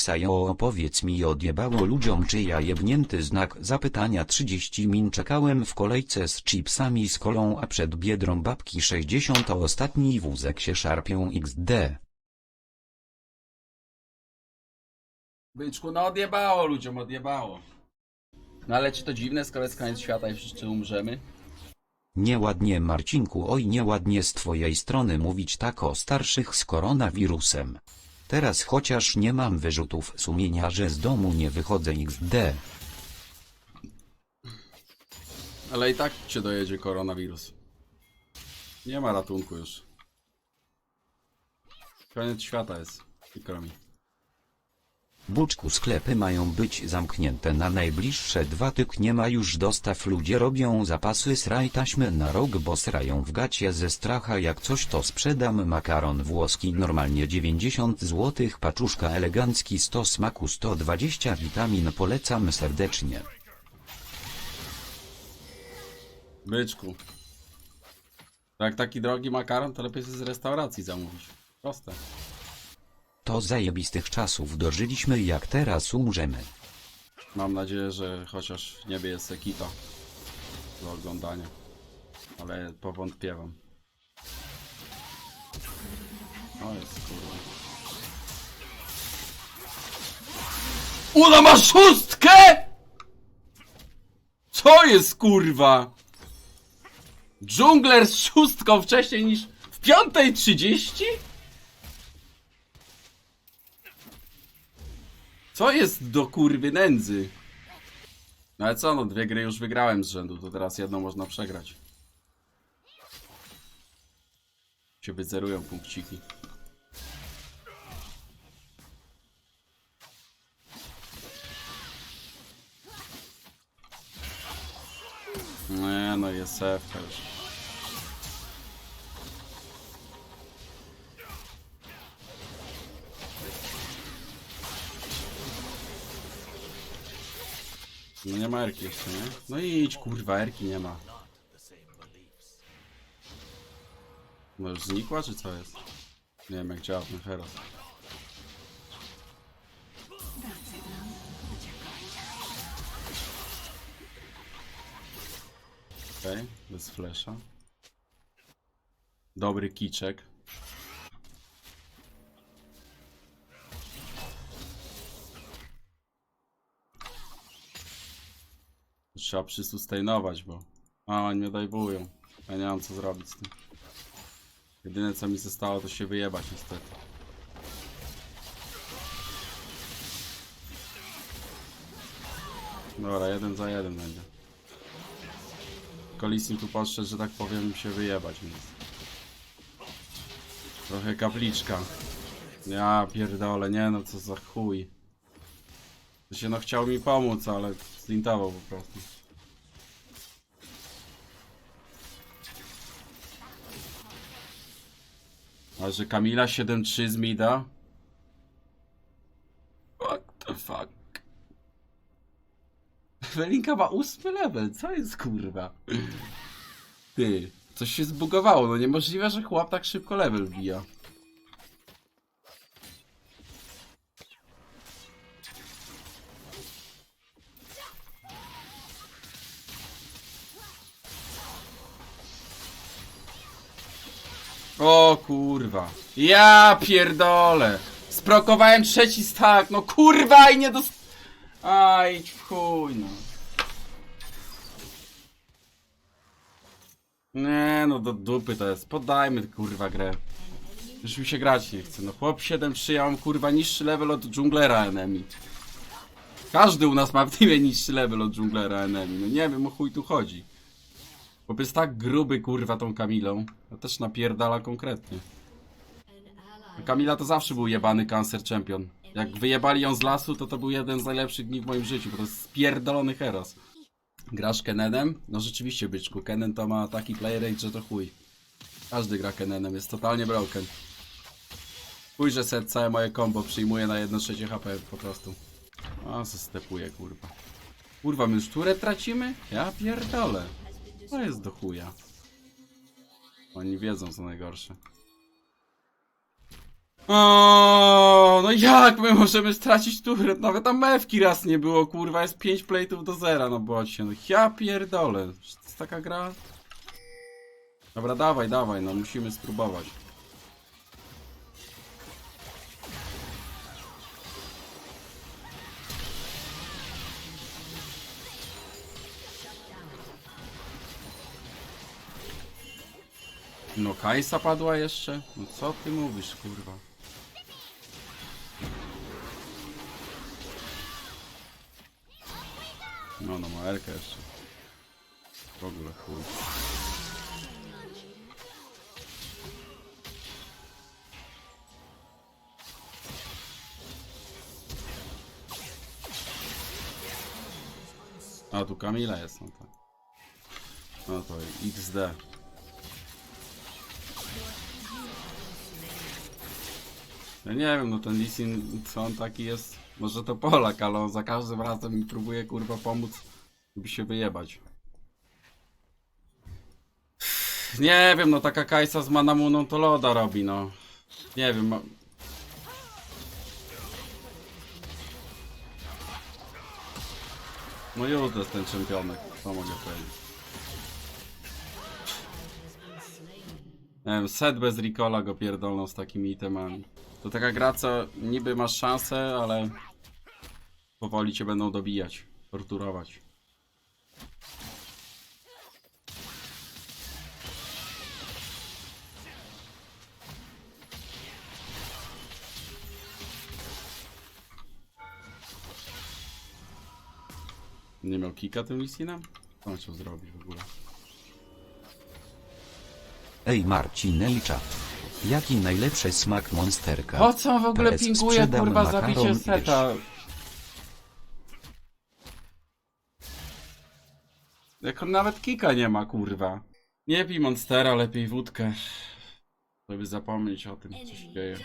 Ksajo opowiedz mi odjebało ludziom czy ja jebnięty znak zapytania 30 min czekałem w kolejce z chipsami z kolą a przed biedrą babki 60 a ostatni wózek się szarpią XD. Byczku, no odjebało ludziom, odjebało. No ale czy to dziwne, skoro jest koniec świata i wszyscy umrzemy? Nieładnie Marcinku oj nieładnie z twojej strony mówić tak o starszych z koronawirusem. Teraz chociaż nie mam wyrzutów sumienia że z domu nie wychodzę XD. Ale i tak cię dojedzie koronawirus. Nie ma ratunku już. Koniec świata jest. Przykro mi. Buczku sklepy mają być zamknięte na najbliższe dwa tyk nie ma już dostaw ludzie robią zapasy sraj taśmy na rok bo srają w gacie ze stracha jak coś to sprzedam makaron włoski normalnie 90 zł paczuszka elegancki 100 smaku 120 witamin polecam serdecznie. Byczku. Jak taki drogi makaron, to lepiej z restauracji zamówić. Proste. To zajebistych czasów dożyliśmy jak teraz umrzemy. Mam nadzieję, że chociaż w niebie jest Sekita do oglądania. Ale powątpiewam. O jest kurwa. Ona ma szóstkę! Co jest kurwa? Dżungler z szóstką wcześniej niż w 5.30? Co jest do kurwy nędzy? No ale co, no dwie gry już wygrałem z rzędu, to teraz jedną można przegrać. Się wyzerują punkciki. Nie no, jest sewka już. No nie ma Erki jeszcze, nie? No idź kurwa, Erki nie ma. No już znikła, czy co jest? Nie wiem jak działa ten Heros. Okej, bez flesza. Dobry kiczek. Trzeba przysustejnować, bo... A, oni mnie dajwują. Ja nie mam co zrobić z tym. Jedyne co mi zostało to się wyjebać niestety. Dobra, jeden za jeden będzie. Kolisin tu podszedł, że tak powiem, się wyjebać, więc... Trochę kapliczka. Ja pierdolę, nie no, co za chuj. To się no chciał mi pomóc, ale zlintował po prostu. A że Kamila 7-3 z Mida? What the fuck? Welinka ma ósmy level, co jest kurwa? Ty, coś się zbugowało, no niemożliwe, że chłop tak szybko level wbija. O kurwa. Ja pierdolę. Sprokowałem trzeci stack. No kurwa i nie dos... Aj, w chuj no. Nie no, do dupy to jest. Podajmy kurwa grę. Już mi się grać nie chce. No chłop 7-3, ja mam kurwa niższy level od dżunglera enemy. Każdy u nas ma w teamie niższy level od dżunglera enemy. No nie wiem o chuj tu chodzi. Bo jest tak gruby kurwa tą Kamilą. A też napierdala konkretnie. Kamila to zawsze był jebany cancer champion. Jak wyjebali ją z lasu, to to był jeden z najlepszych dni w moim życiu, bo to jest spierdolony heros. Grasz Kenenem? No rzeczywiście, byczku. Kenen to ma taki play rate, że to chuj. Każdy gra Kenenem, jest totalnie broken. Chuj, że set całe moje combo przyjmuje na 1 trzecie HP po prostu. A, se stepuje, kurwa. Kurwa, my już turę tracimy? Ja pierdolę. To jest do chuja. Oni wiedzą co najgorsze. O, no jak my możemy stracić turę? Nawet tam mewki raz nie było, kurwa, jest 5 plate'ów do zera na bocie. No ja pierdolę. Czy to jest taka gra? Dobra, dawaj, dawaj, no musimy spróbować. No Kajsa padła jeszcze? No co ty mówisz, kurwa? No, no ma Elkę jeszcze. W ogóle chuj. A, tu Kamila jest, no to. No to XD. Ja nie wiem, no ten Lisin, co on taki jest? Może to Polak, ale on za każdym razem mi próbuje kurwa pomóc, żeby się wyjebać. Nie wiem, no taka Kajsa z Manamuną to loda robi, no. Nie wiem. No już jest ten czempionek, co mogę powiedzieć. Nie wiem, set bez Ricola go pierdolną z takimi itemami. To taka gra, co niby masz szansę, ale powoli cię będą dobijać, torturować. Nie miał kika tym Lisinem? Co on zrobić w ogóle? Ej Marcin Elcza. Jaki najlepszy smak monsterka? Po co on w ogóle PS pinguje, sprzedam kurwa, makaron zabicie seta? Jak on nawet kika nie ma, kurwa. Nie pij Monstera, lepiej wódkę. Żeby zapomnieć o tym, co się dzieje.